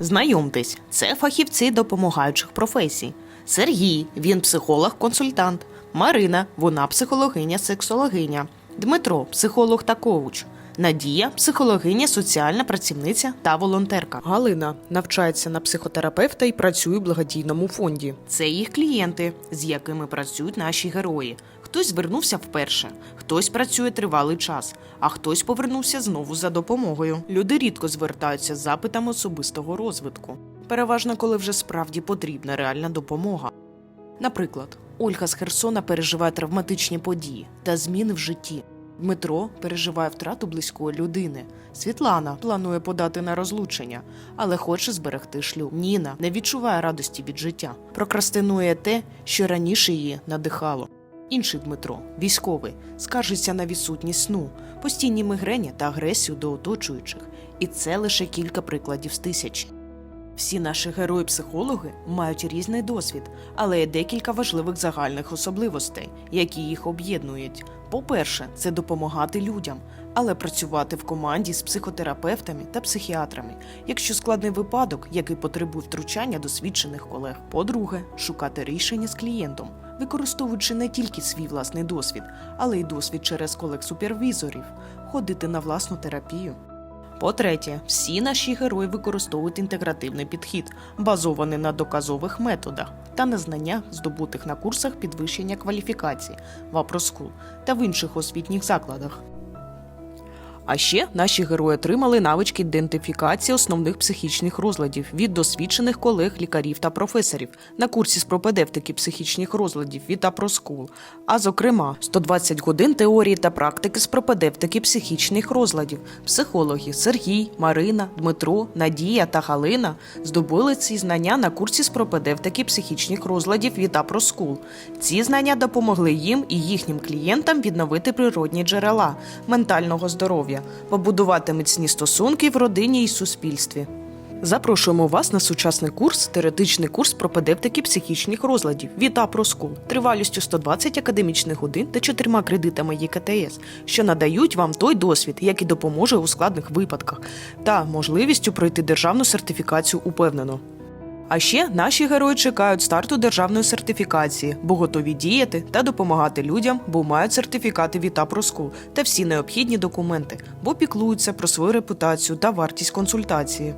Знайомтесь, це фахівці допомагаючих професій. Сергій, він психолог-консультант. Марина, вона психологиня-сексологиня. Дмитро, психолог та коуч. Надія, психологиня, соціальна працівниця та волонтерка. Галина навчається на психотерапевта і працює в благодійному фонді. Це їх клієнти, з якими працюють наші герої. Хтось звернувся вперше, хтось працює тривалий час, а хтось повернувся знову за допомогою. Люди рідко звертаються з запитами особистого розвитку. Переважно, коли вже справді потрібна реальна допомога. Наприклад, Ольга з Херсона переживає травматичні події та зміни в житті. Дмитро переживає втрату близької людини. Світлана планує подати на розлучення, але хоче зберегти шлюб. Ніна не відчуває радості від життя, прокрастинує те, що раніше її надихало. Інший Дмитро, військовий, скаржиться на відсутність сну, постійні мигрені та агресію до оточуючих. І це лише кілька прикладів з тисячі. Всі наші герої-психологи мають різний досвід, але є декілька важливих загальних особливостей, які їх об'єднують. По-перше, це допомагати людям, але працювати в команді з психотерапевтами та психіатрами, якщо складний випадок, який потребує втручання досвідчених колег. По-друге, шукати рішення з клієнтом, використовуючи не тільки свій власний досвід, але й досвід через колег-супервізорів, ходити на власну терапію. По-третє, всі наші герої використовують інтегративний підхід, базований на доказових методах та на знаннях, здобутих на курсах підвищення кваліфікації в Апроскул та в інших освітніх закладах. А ще наші герої отримали навички ідентифікації основних психічних розладів від досвідчених колег, лікарів та професорів на курсі з пропедевтики психічних розладів від Апроскул, а зокрема 120 годин теорії та практики з пропедевтики психічних розладів. Психологи Сергій, Марина, Дмитро, Надія та Галина здобули ці знання на курсі з пропедевтики психічних розладів від Апроскул. Ці знання допомогли їм і їхнім клієнтам відновити природні джерела ментального здоров'я, побудувати міцні стосунки в родині і суспільстві. Запрошуємо вас на сучасний курс, теоретичний курс пропедевтики психічних розладів від Апроскул тривалістю 120 академічних годин та чотирма кредитами ЄКТС, що надають вам той досвід, який допоможе у складних випадках, та можливістю пройти державну сертифікацію упевнено. А ще наші герої чекають старту державної сертифікації, бо готові діяти та допомагати людям, бо мають сертифікати від Апроску та всі необхідні документи, бо піклуються про свою репутацію та вартість консультації.